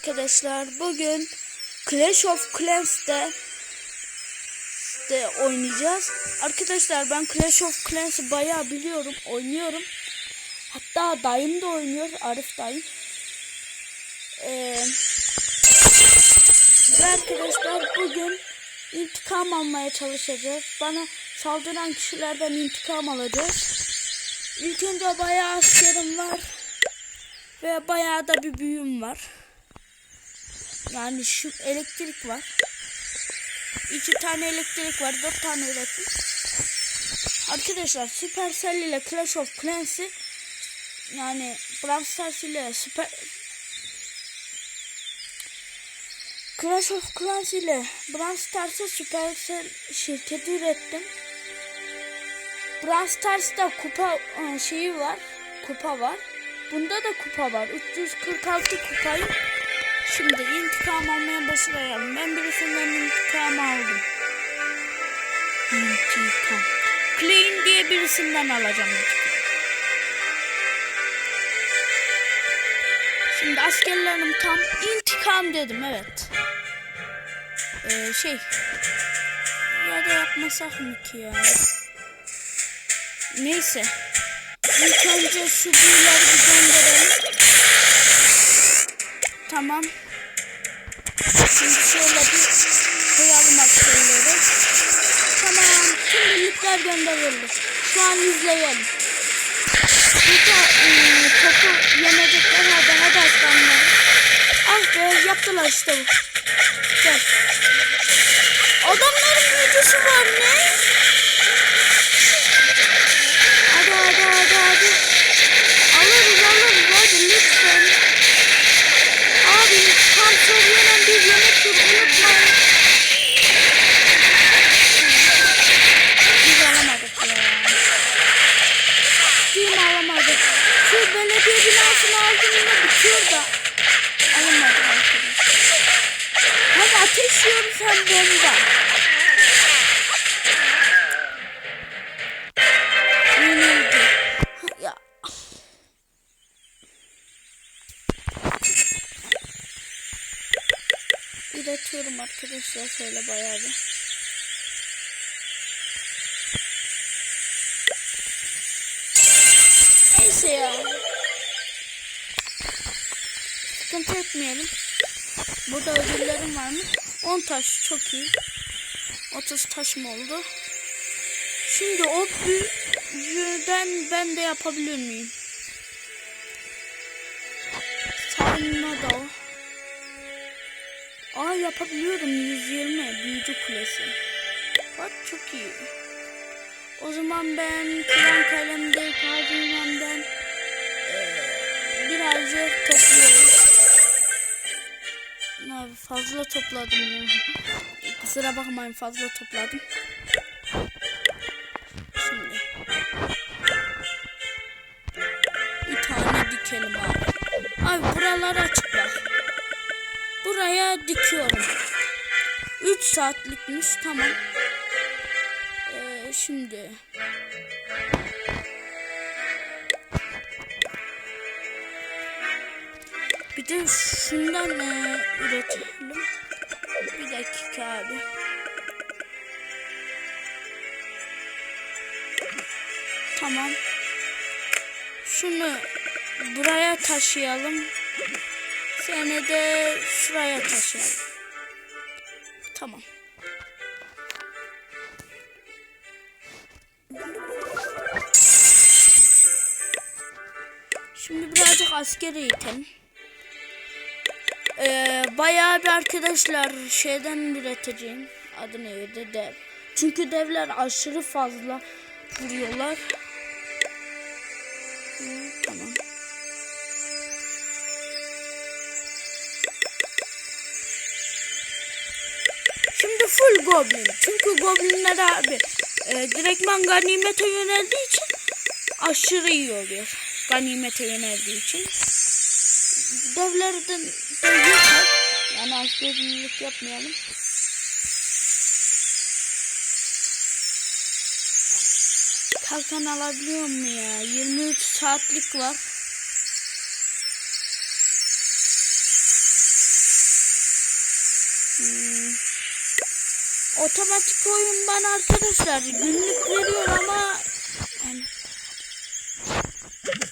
Arkadaşlar bugün Clash of Clans'te de oynayacağız. Arkadaşlar ben Clash of Clans'ı bayağı biliyorum, oynuyorum. Hatta dayım da oynuyor, Arif dayım. Ee, arkadaşlar bugün intikam almaya çalışacağız. Bana saldıran kişilerden intikam alacağız. İlk önce bayağı askerim var. Ve bayağı da bir büyüm var. Yani şu elektrik var. İki tane elektrik var. Dört tane elektrik. Arkadaşlar Supercell ile Clash of Clans'i yani Brawl Stars ile Super Clash of Clans ile Brawl Stars'ı Supercell şirketi ürettim. Brawl Stars'ta kupa e, şeyi var. Kupa var. Bunda da kupa var. 346 kupayı Şimdi intikam almaya başlayalım. Ben birisinden intikam aldım. İntikam. Clean diye birisinden alacağım intikam. Şimdi askerlerim tam intikam dedim evet. Ee, şey ya da yapmasak mı ki ya? Neyse. İlk önce şu Şimdi şöyle bir koyalım askerleri. Tamam. Tüm birlikler gönderildi. Şu an izleyelim. Burada ıı, topu yenecekler. Hadi hadi aslanlar. Ah be yaptılar işte bu. Gel. Adamların büyücüsü var ne? Ateş yiyoruz hem bomba. Yenildi. Ya. Üretiyorum arkadaşlar şöyle bayağı bir. Neyse ya. Sıkıntı etmeyelim. Burada ödüllerim var mı? 10 taş çok iyi. 30 taşım oldu. Şimdi o büyüden ben de yapabilir miyim? Savunma da o. Aa yapabiliyorum 120 büyücü kulesi. Bak çok iyi. O zaman ben kıran kalemde kazinemden birazcık topluyorum. Abi fazla topladım ya. Kusura bakmayın fazla topladım. Şimdi. Bir tane dikelim abi. Abi buralar açık bak. Buraya dikiyorum. 3 saatlikmiş tamam. Ee, şimdi. Bir de şundan e, üretelim. Bir dakika abi. Tamam. Şunu buraya taşıyalım. Seni de şuraya taşıyalım. Tamam. Şimdi birazcık asker eğitelim. Ee, bayağı bir arkadaşlar şeyden üreteceğim. Adı neydi? Dev. Çünkü devler aşırı fazla vuruyorlar. Tamam. Şimdi full goblin. Çünkü goblinler abi e, direktman ganimete yöneldiği için aşırı iyi oluyor. Ganimete yöneldiği için. Devlerden de yeter. Yani askerlik yapmayalım. Kalkan alabiliyor mu ya? 23 saatlik var. Hmm. Otomatik oyun bana arkadaşlar günlük veriyor ama yani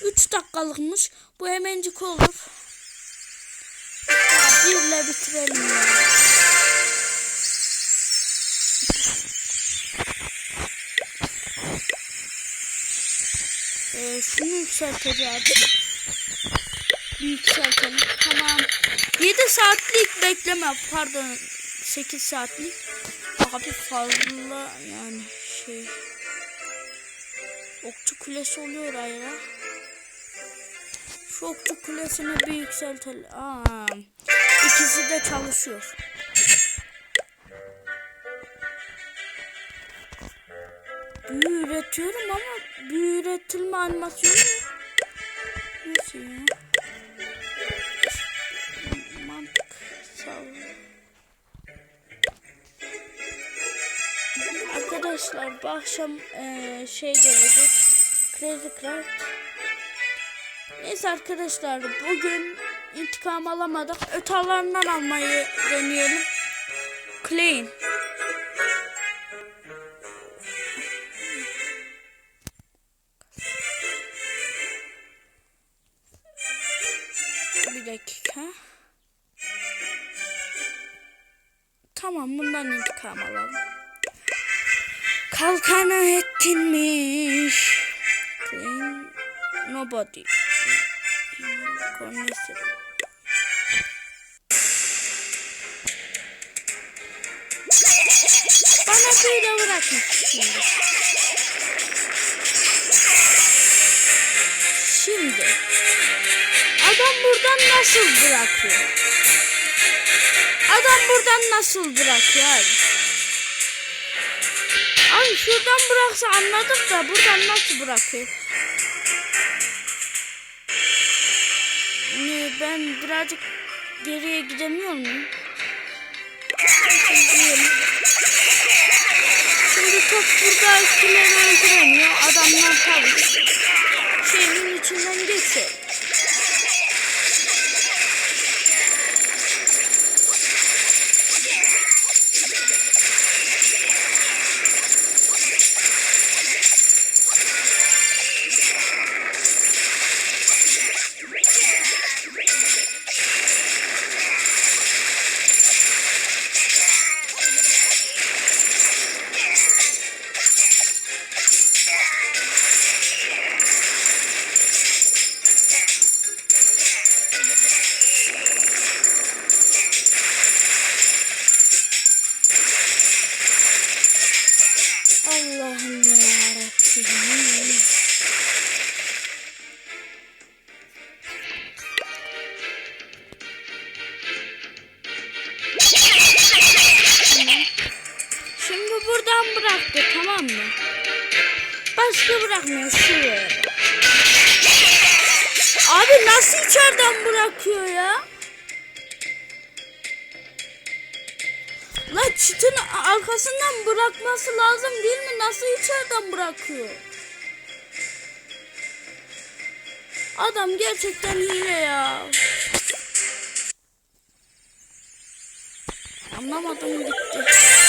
3 dakikalıkmış. Bu hemencik olur. Birle bitirelim ya. Ee, şunu yükselteceğiz. Yükseltelim. Tamam. 7 saatlik bekleme. Pardon. 8 saatlik. Abi fazla yani şey. Okçu kulesi oluyor ayra. Şu okçu kulesini bir yükseltelim. Aa, ikisi de çalışıyor. Büyü üretiyorum ama büyü üretilme animasyonu nasıl ya? Mantık sağ Arkadaşlar bu akşam eee, şey gelecek. Crazy Craft. Neyse arkadaşlar bugün intikam alamadık. Ötalarından almayı deneyelim. Clean. Bir dakika. Tamam bundan intikam alalım. Kalkanı etkinmiş. Clean. Nobody. Kornesi. Bana böyle bırakın şimdi. Şimdi. Adam buradan nasıl bırakıyor? Adam buradan nasıl bırakıyor abi? Abi şuradan bıraksa anladık da buradan nasıl bırakıyor? Ben birazcık geriye gidemiyor muyum? Şimdi top burada eskileri öldüremiyor. Adamlar tabii şeyin içinden geçiyor. Başka bırakmıyor şuraya. Abi nasıl içeriden bırakıyor ya? La çitin arkasından bırakması lazım değil mi? Nasıl içeriden bırakıyor? Adam gerçekten hile ya. Anlamadım gitti.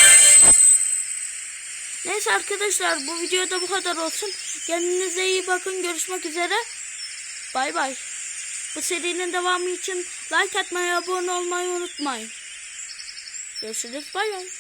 Neyse arkadaşlar bu videoda bu kadar olsun. Kendinize iyi bakın. Görüşmek üzere. Bay bay. Bu serinin devamı için like atmayı, abone olmayı unutmayın. Görüşürüz. Bay bay.